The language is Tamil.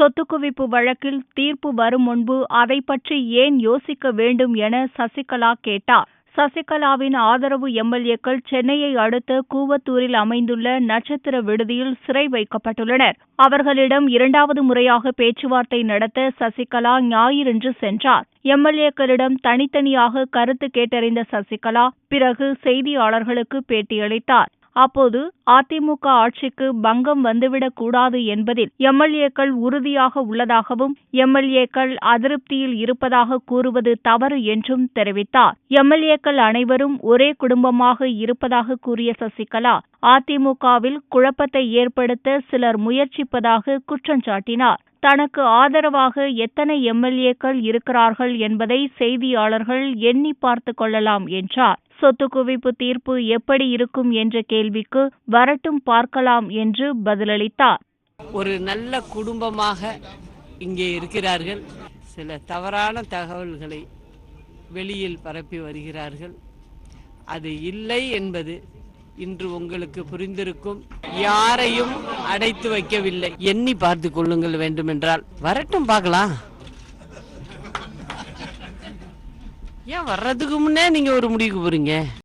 சொத்து குவிப்பு வழக்கில் தீர்ப்பு வரும் முன்பு அதை பற்றி ஏன் யோசிக்க வேண்டும் என சசிகலா கேட்டார். சசிகலாவின் ஆதரவு எம்எல்ஏக்கள் சென்னையை அடுத்த கூவத்தூரில் அமைந்துள்ள நட்சத்திர விடுதியில் சிறை வைக்கப்பட்டுள்ளனர். அவர்களிடம் இரண்டாவது முறையாக பேச்சுவார்த்தை நடத்த சசிகலா ஞாயிறன்று சென்றார். எம்எல்ஏக்களிடம் தனித்தனியாக கருத்து கேட்டறிந்த சசிகலா பிறகு செய்தியாளர்களுக்கு பேட்டியளித்தார். அப்போது அதிமுக ஆட்சிக்கு பங்கம் வந்துவிடக் கூடாது என்பதில் எம்எல்ஏக்கள் உறுதியாக உள்ளதாகவும் எம்எல்ஏக்கள் அதிருப்தியில் இருப்பதாக கூறுவது தவறு என்றும் தெரிவித்தார். எம்எல்ஏக்கள் அனைவரும் ஒரே குடும்பமாக இருப்பதாக கூறிய சசிகலா அதிமுகவில் குழப்பத்தை ஏற்படுத்த சிலர் முயற்சிப்பதாக குற்றம் சாட்டினார். தனக்கு ஆதரவாக எத்தனை எம்எல்ஏக்கள் இருக்கிறார்கள் என்பதை செய்தியாளர்கள் எண்ணி பார்த்து கொள்ளலாம் என்றார். சொத்து குவிப்பு தீர்ப்பு எப்படி இருக்கும் என்ற கேள்விக்கு வரட்டும் பார்க்கலாம் என்று பதிலளித்தார். ஒரு நல்ல குடும்பமாக இங்கே இருக்கிறார்கள். சில தவறான தகவல்களை வெளியில் பரப்பி வருகிறார்கள். அது இல்லை என்பது இன்று உங்களுக்கு புரிந்திருக்கும். யாரையும் அடைத்து வைக்கவில்லை. எண்ணி பார்த்து கொள்ளுங்கள் வேண்டுமென்றால். வரட்டும் பார்க்கலாம். ஏன் வர்றதுக்கு முன்னே நீங்க ஒரு முடிவுக்கு போறீங்க?